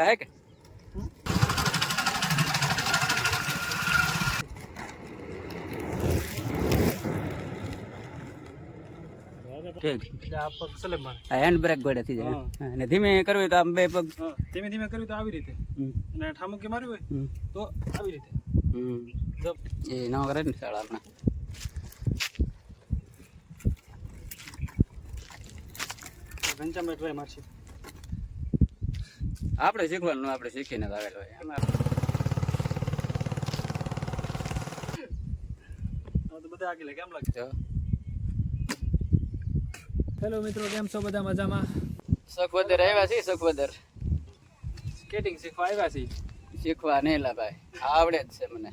હે કે મારે હેન્ડ બ્રેક ગોળે થઈ જાય. અને ધીમે કરવું હોય તો આમ બે પગ. ધીમે ધીમે કર્યું તો આવી રીતે. અને ઠામુકી માર્યું હોય તો આવી રીતે. એ ન કરે ને શાળા આપણે. ઘંચામાં ટ્રાય મારશે. આપણે શીખવાનું આપણે શીખીને જ આવેલો હોય. એમાં હવે તો બધા આગળ કેમ લાગે? જો. હેલો મિત્રો કેમ છો? બધા મજામાં? સખવદર આવ્યા છે સખવદર. સ્કેટિંગ શીખવા આવ્યા છે શીખવા નહીં લા ભાઈ. આવડે જ છે મને.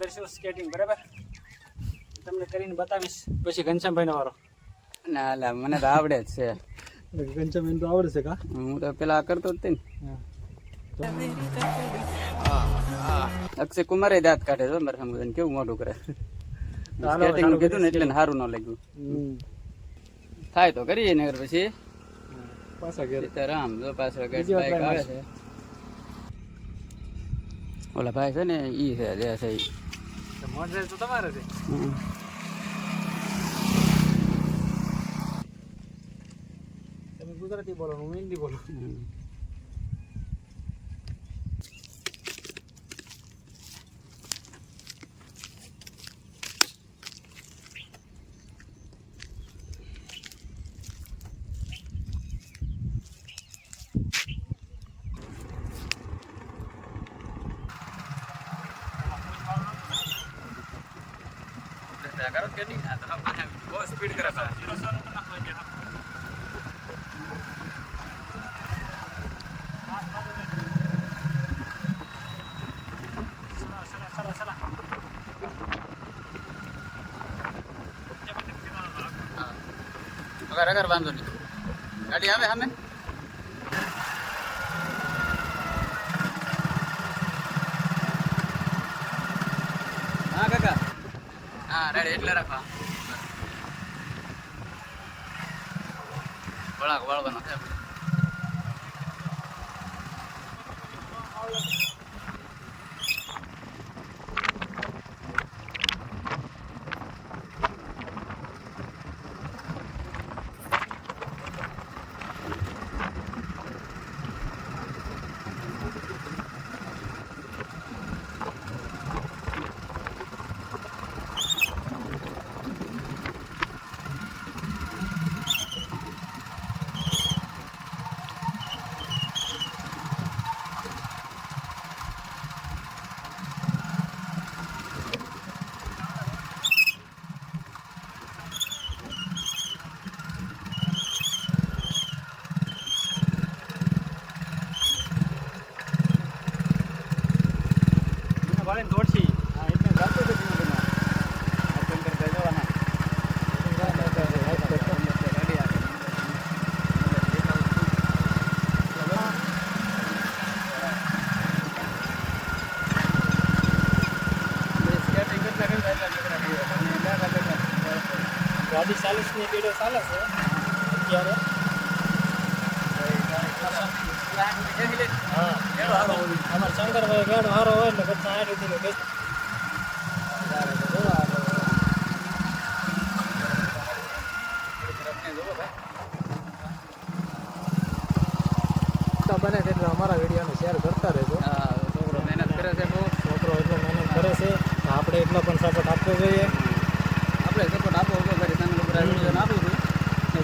કરશું સ્કેટિંગ બરાબર? તમને કરીને બતાવીશ. પછી ઘનશ્યામભાઈનો વારો. ના લા મને તો આવડે જ છે. ઘનશ્યામભાઈ તો આવડશે કા? હું તો પેલા કરતો જ તે ને. અક્ષય કુમારે દાંત કાઢે છે મારે સમજણ કેવું મોટું કરે? સ્કેટિંગ કીધું ને એટલે સારું ન લાગ્યું. થાય તો કરીએ નગર પછી. પાછા ઘેર. સીતારામ જો પાછળ ગેટ બાઈક આવે. છે ઓલા ભાઈ છે ને ઈ છે જે છે. તો તમારે છે. હમ. તમે ગુજરાતી બોલો હું હિન્દી બોલું હમ. કરો કે નહીં આ તો બહુ સ્પીડ કરે પાછા. અગર અગર વાંધો નહીં. ગાડી આવે સામે? હા કાકા. હા રેડી એટલે રાખવા વળાક વળવાનો છે મને ભાળીને દોડશી હા એટલે જાતો તો ધીમે ધીમે આ કેમ કરતા જવાના ગાડી આવે સ્કેટિંગ કરતા કરતા એટલા નીકળ્યા છીએ. અને બેઠા બેઠા ગાડી ચાલીસની સ્પીડે ચાલે છે અત્યારે. અમારે શંકરભાઈ ગાડો સારો હોય એટલે બધા આ રીતે બને તેટલા અમારા વિડીયોને શેર કરતા રહેજો. છોકરો મહેનત કરે છે બહુ. છોકરો એટલો મહેનત કરે છે આપણે એટલો પણ સપોર્ટ આપવો જોઈએ. આપણે સપોર્ટ આપો વીડિયો આપું છું.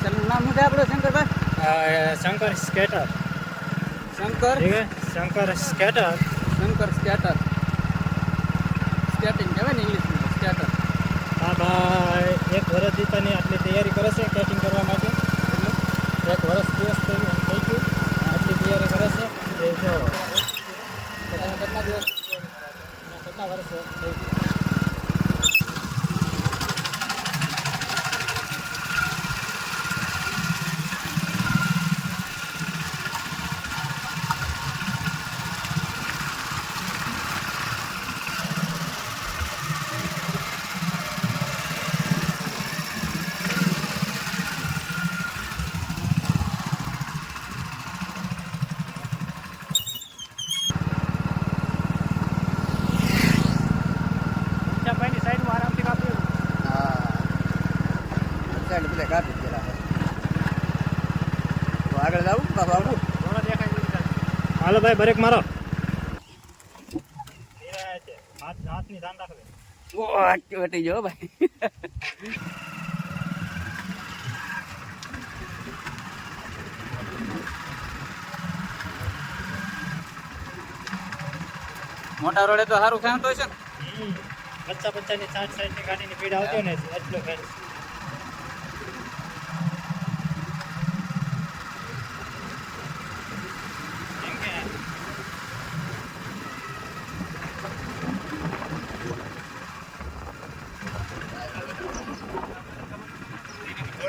ને નામ શું છે આપણે Shankarbhai? Shankar skater. Shankar? Shankar skater. Shankar skater. Skating કહેવાય ને ઇંગ્લિશમાં સ્કેટર હા ભાઈ એક વર્ષ તને આટલી તૈયારી કરે છે સ્કેટિંગ કરવા માટે. એક વર્ષ દિવસ થઈ ગયું થઈ ગયું. આટલી તૈયારી કરે છે. એ જો. કેટલા કેટલા દિવસ? કેટલા વર્ષ થઈ ગયું એટલે બધા કાપી જ ગયેલા તો આગળ જાવું પાછું. હાલો ભાઈ બ્રેક મારો એ છે. હાથ હાથની ધ્યાન રાખજો ઓ વટી ગયો ભાઈ મોટા રોડે તો સારું હોય છે ને હમ. પચ્ચા પચ્ચાની સાઠ ગાડી ની ભીડ આવતી હોય ને એટલો ફેર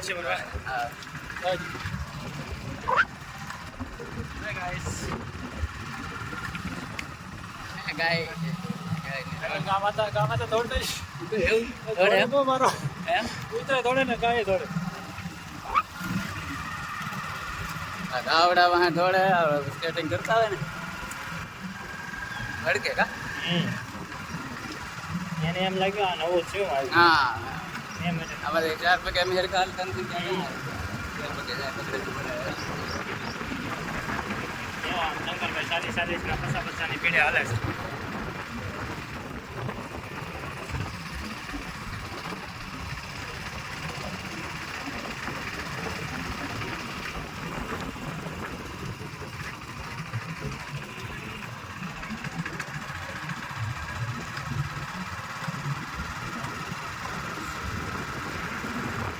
દોઢસો uh, Hey guys. ગામમાં guys. ગામમાં તો દોડતો જ. દોડે બહુ મારો. કૂતરા દોડે ને ગાય દોડે. ગાવડા વાહ દોડે સ્કેટિંગ કરતા હોય ને. ભડકે કા? એને એમ લાગ્યું આ નવું છે હા. ચાર પગે અમે હેરકા હાલતા નથી ત્યાં ચાર પગે જાય, પકડે તો પડે. જો આમ શંકરભાઈ ચાલીસ ચાલીસ ના પીઢે હાલે છે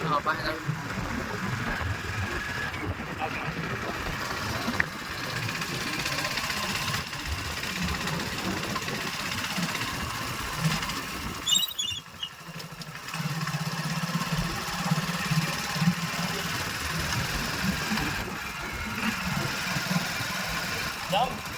hộp ba đây ừ. Dumb.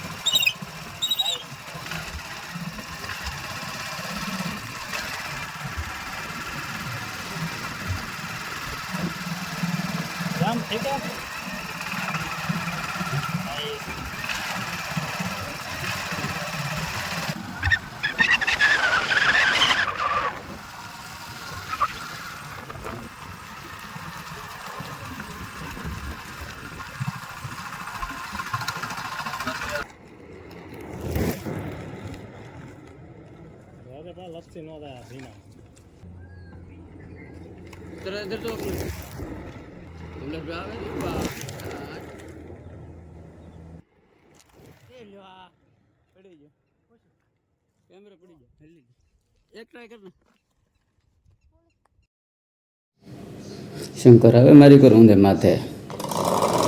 Shankar હવે મારી કરું ઊંધે માથે.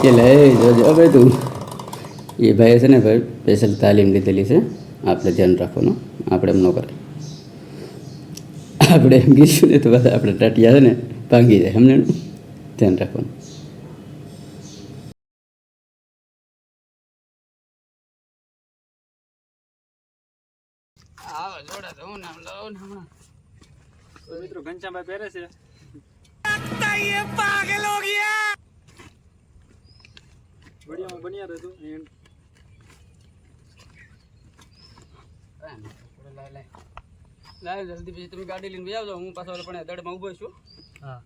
કે લે જોજો હવે તું. એ ભાઈ છે ને ભાઈ સ્પેશિયલ તાલીમ લીધેલી છે. આપણે ધ્યાન રાખવાનું. આપણે એમ ન કરે આપણે એમ કહીશું ને તો બધા આપણે ટાટિયા છે ને ભાંગી જાય અમને ધ્યાન રાખવાનું. હું મિત્રો ઘનશ્યામભાઈ પહેરે છે. વિડીયોમાં બન્યા રહેતું એન્ડ લાય જલ્દી પછી તમે ગાડી લઈને બી આવજો હું પાછો ઓલો પણ દડમાં ઊભો છું હા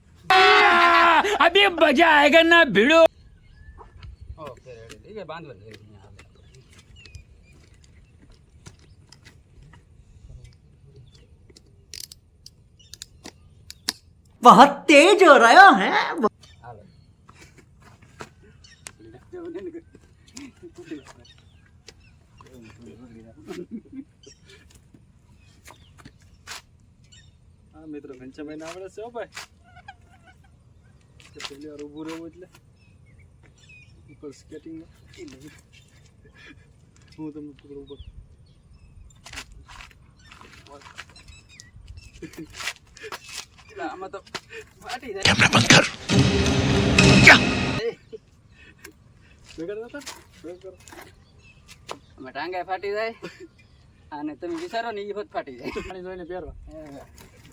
ઓકે રેડી ઠીક છે બાંધવા દે અહીંયા આવે. बहुत तेज हो रहा है હા મિત્રો ઘનશ્યામભાઈને આવડે છે હો ભાઈ. પહેલી વાર ઊભું રહેવું એટલે. ઉપર સ્કેટિંગ હું તમને પકડું ઉપર એટલે આમાં તો ફાટી જાય. કરો. ફાટી જાય. અને તમે વિચારો ને એ હોત ફાટી જાય. પાણી જોઈને પહેરવા.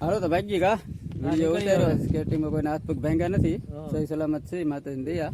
હાલો તો ભાગી કા વીડિયો ઉતાર્યો. સ્કેટિંગમાં કોઈને હાથ પગ ભાંગ્યા નથી. સહી સલામત છે માતાજીની દયા.